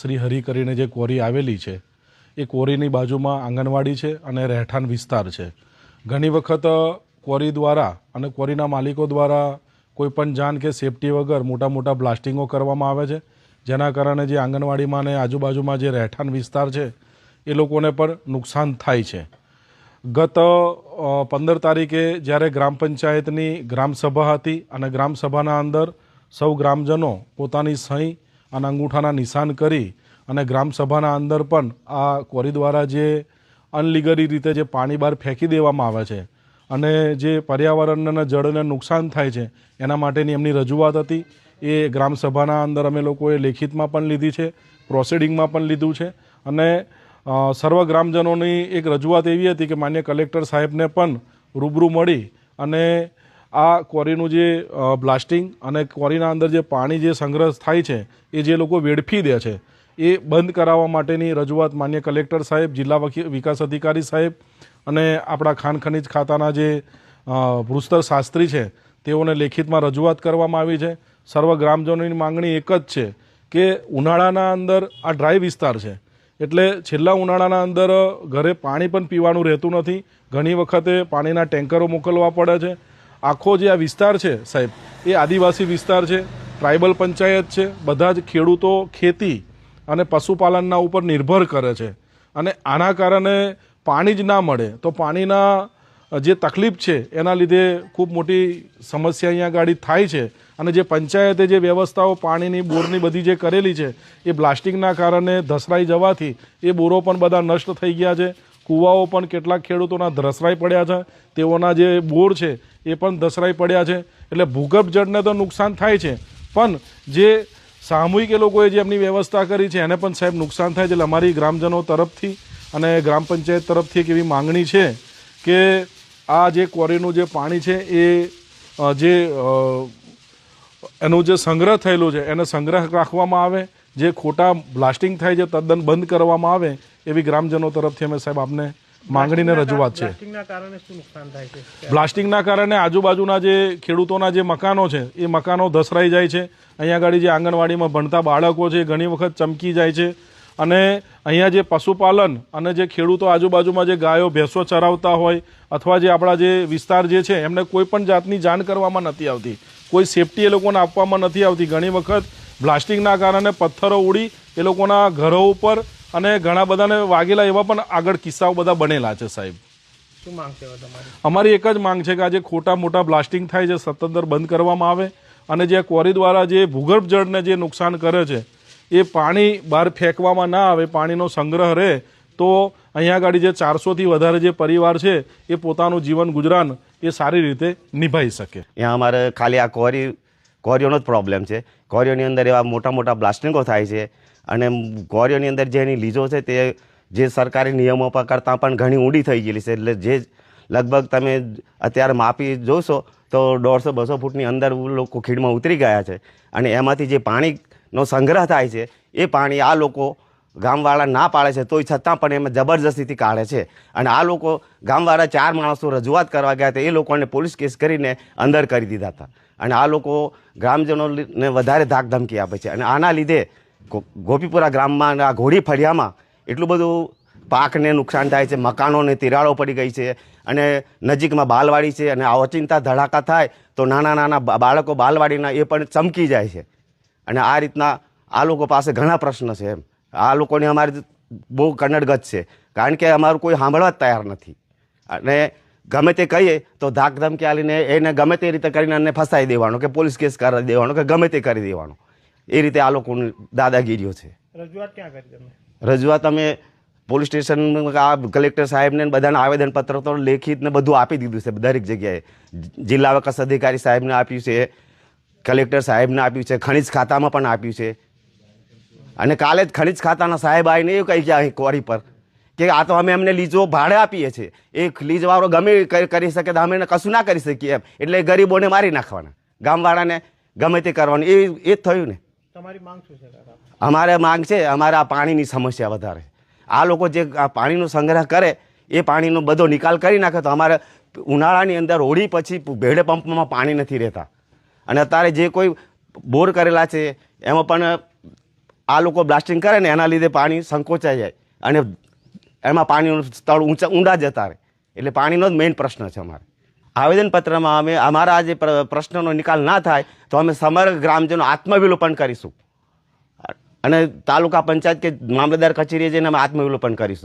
શ્રી હરિ કરીને જે કોરી આવેલી છે, એ કોરીની બાજુમાં આંગણવાડી છે અને રહેઠાણ વિસ્તાર છે. ઘણી વખત કોરી દ્વારા અને કોરીના માલિકો દ્વારા કોઈપણ જાન કે સેફટી વગર મોટા મોટા બ્લાસ્ટિંગો કરવામાં આવે છે, જેના કારણે જે આંગણવાડીમાં અને આજુબાજુમાં જે રહેઠાણ વિસ્તાર છે, એ લોકોને પણ નુકસાન થાય છે. ગત પંદર તારીખે જ્યારે ગ્રામ પંચાયતની ગ્રામસભા હતી અને ગ્રામસભાના અંદર સૌ ગ્રામજનો પોતાની સહી અને અંગૂઠાના નિશાન કરી અને ગ્રામસભાના અંદર પણ આ કોરી દ્વારા જે અનલીગલી રીતે જે પાણી બહાર ફેંકી દેવામાં આવે છે અને જે પર્યાવરણના જળને નુકસાન થાય છે, એના માટેની એમની રજૂઆત હતી. એ ગ્રામસભાના અંદર અમે લોકોએ લેખિતમાં પણ લીધી છે, પ્રોસિડિંગમાં પણ લીધું છે અને સર્વ ગ્રામજનોની એક રજૂઆત એવી હતી કે માન્ય કલેક્ટર સાહેબને પણ રૂબરૂ મળી અને આ ક્વોરીનું જે બ્લાસ્ટિંગ અને ક્વોરીના અંદર જે પાણી જે સંગ્રહ થાય છે, એ જે લોકો વેડફી દે છે, એ બંધ કરાવવા માટેની રજૂઆત માન્ય કલેક્ટર સાહેબ, જિલ્લા વકી- વિકાસ અધિકારી સાહેબ અને આપણા ખાન ખનિજ ખાતાના જે ભૂસ્તર શાસ્ત્રી છે, તેઓને લેખિતમાં રજૂઆત કરવામાં આવી છે. સર્વ ગ્રામજનોની માંગણી એક જ છે કે ઉનાળાના અંદર આ ડ્રાય વિસ્તાર છે. એટલે છેલ્લા ઉનાળાના અંદર ઘરે પાણી પણ પીવાનું રહેતું નથી. ઘણી વખતે પાણીના ટેન્કરો મોકલવા પડે છે. આખો જે આ વિસ્તાર છે સાહેબ, એ આદિવાસી વિસ્તાર છે, ટ્રાઇબલ પંચાયત છે, બધા જ ખેડૂતો ખેતી અને પશુપાલનના ઉપર નિર્ભર કરે છે. અને આના કારણે પાણી જ ના મળે. તો પાણીના જે તકલીફ છે, એના લીધે ખૂબ મોટી સમસ્યા અહીંયા ગાડી થાય છે. અને જે પંચાયતે જે વ્યવસ્થાઓ પાણીની, બોરની બધી જે કરેલી છે, એ બ્લાસ્ટિંગના કારણે ધસરાઈ જવાથી એ બોરો પણ બધા નષ્ટ થઈ ગયા છે. કૂવાઓ પણ કેટલાક ખેડૂતોના ધસરાઈ પડ્યા છે. તેઓના જે બોર છે, એ પણ ધસરાઈ પડ્યા છે. એટલે ભૂગર્ભ જળને તો નુકસાન થાય છે. પણ જે સામૂહિક લોકોએ જે એમની વ્યવસ્થા કરી છે, એને પણ સાહેબ નુકસાન થાય છે. એટલે અમારી ગ્રામજનો તરફથી અને ગ્રામ પંચાયત તરફથી એવી માંગણી છે કે આ જે ક્વોરીનું જે પાણી છે, એ જે એનું જે સંગ્રહ થયેલું છે, એને સંગ્રહ રાખવામાં આવે. જે ખોટા બ્લાસ્ટિંગ થાય છે તદ્દન બંધ કરવામાં આવે એવી ગ્રામજનો તરફથી અમે સાહેબ આપને માંગણીને રજૂઆત છે. બ્લાસ્ટિંગના કારણે આજુબાજુના જે ખેડૂતોના જે મકાનો છે એ મકાનો ધસરાઈ જાય છે. અહીંયા આગળ જે આંગણવાડીમાં ભણતા બાળકો છે એ ઘણી વખત ચમકી જાય છે. અને અહીંયા જે પશુપાલન અને જે ખેડૂતો આજુબાજુમાં જે ગાયો ભેંસો ચરાવતા હોય અથવા જે આપણા જે વિસ્તાર જે છે એમને કોઈ પણ જાતની જાણ કરવામાં નથી આવતી. કોઈ સેફટી એ લોકોને આપવામાં નથી આવતી. ઘણી વખત બ્લાસ્ટિંગના કારણે પથ્થરો ઉડી એ લોકોના ઘરો ઉપર અને ઘણા બધાને વાગેલા એવા પણ આગળ કિસ્સાઓ બધા બનેલા છે સાહેબ. શું માંગ છે અમારી એક જ માંગ છે કે આજે ખોટા મોટા બ્લાસ્ટિંગ થાય છે સત્તર બંધ કરવામાં આવે અને જે ક્વોરી દ્વારા જે ભૂગર્ભ જળને જે નુકસાન કરે છે એ પાણી બહાર ફેંકવામાં ના આવે પાણીનો સંગ્રહ રહે તો અહીંયા આગળ જે ચારસોથી વધારે જે પરિવાર છે એ પોતાનું જીવન ગુજરાન એ સારી રીતે નિભાઈ શકે. અહીંયા અમારે ખાલી આ કોરી કોરીઓનો જ પ્રોબ્લેમ છે. કોરીઓની અંદર એવા મોટા મોટા બ્લાસ્ટિંગો થાય છે અને કોરીઓની અંદર જે એની લીજો છે તે જે સરકારી નિયમો પર કરતાં પણ ઘણી ઊંડી થઈ ગયેલી છે. એટલે જે લગભગ તમે અત્યારે માપી જોશો તો દોઢસો બસો ફૂટની અંદર લોકો ખીણમાં ઉતરી ગયા છે. અને એમાંથી જે પાણીનો સંગ્રહ થાય છે, એ પાણી આ લોકો ગામવાળા ના પાડે છે, તોય છતાં પણ એમાં જબરજસ્તીથી કાઢે છે. અને આ લોકો ગામવાળા ચાર માણસો રજૂઆત કરવા ગયા હતા, એ લોકોને પોલીસ કેસ કરીને અંદર કરી દીધા હતા. અને આ લોકો ગ્રામજનોને વધારે ધાકધમકી આપે છે. અને આના લીધે ગોપીપુરા ગ્રામમાં અને આ ઘોડી ફળિયામાં એટલું બધું પાકને નુકસાન થાય છે, મકાનોને તિરાડો પડી ગઈ છે, અને નજીકમાં બાલવાડી છે, અને આ અચિંતા ધડાકા થાય તો નાના નાના બાળકો બાલવાડીના એ પણ ચમકી જાય છે. અને આ રીતના આ લોકો પાસે ઘણા પ્રશ્ન છે એમ. આ લોકોને અમારી બહુ કન્નડગત છે. કારણ કે અમારું કોઈ સાંભળવા જ તૈયાર નથી. અને ગમે તે કહીએ તો ધાક ધમકી આલીને એને ગમે તે રીતે કરીને એને ફસાઈ દેવાનો કે પોલીસ કેસ કરી દેવાનો કે ગમે તે કરી દેવાનો. એ રીતે આ લોકોની દાદાગીરીઓ છે. રજૂઆત ક્યાં કરી તમે રજૂઆત અમે પોલીસ સ્ટેશન આ કલેક્ટર સાહેબને બધાને આવેદનપત્ર તો લેખિત ને બધું આપી દીધું છે દરેક જગ્યાએ. જિલ્લા વિકાસ અધિકારી સાહેબને આપ્યું છે કલેક્ટર સાહેબને આપ્યું છે ખનિજ ખાતામાં પણ આપ્યું છે. અને કાલે જ ખનીજ ખાતાના સાહેબ આવીને એવું કહી ગયા અહીં કોરી પર કે આ તો અમે એમને લીજો ભાડે આપીએ છીએ. એ લીજવાળો ગમે કરી શકે તો અમે એને કશું ના કરી શકીએ એમ. એટલે એ ગરીબોને મારી નાખવાના. ગામવાળાને ગમે તે કરવાનું. એ એ જ થયું ને. તમારી માંગ શું છે અમારે માંગ છે અમારે આ પાણીની સમસ્યા વધારે. આ લોકો જે આ પાણીનો સંગ્રહ કરે એ પાણીનો બધો નિકાલ કરી નાખે તો અમારે ઉનાળાની અંદર હોળી પછી ભેડે પંપમાં પાણી નથી રહેતા. અને અત્યારે જે કોઈ બોર કરેલા છે એમાં પણ આ લોકો બ્લાસ્ટિંગ કરે ને એના લીધે પાણી સંકોચાઈ જાય. અને એમાં પાણીનું સ્થળ ઊંચા, ઊંડા જતા રહે. એટલે પાણીનો જ મેઇન પ્રશ્ન છે અમારે. આવેદનપત્રમાં અમે, અમારા જે પ્રશ્નનો નિકાલ ના થાય, તો અમે સમગ્ર ગ્રામજનો આત્મવિલોપન કરીશું. અને તાલુકા પંચાયત કે મામલતદાર કચેરીએ જઈને અમે આત્મવિલોપન કરીશું.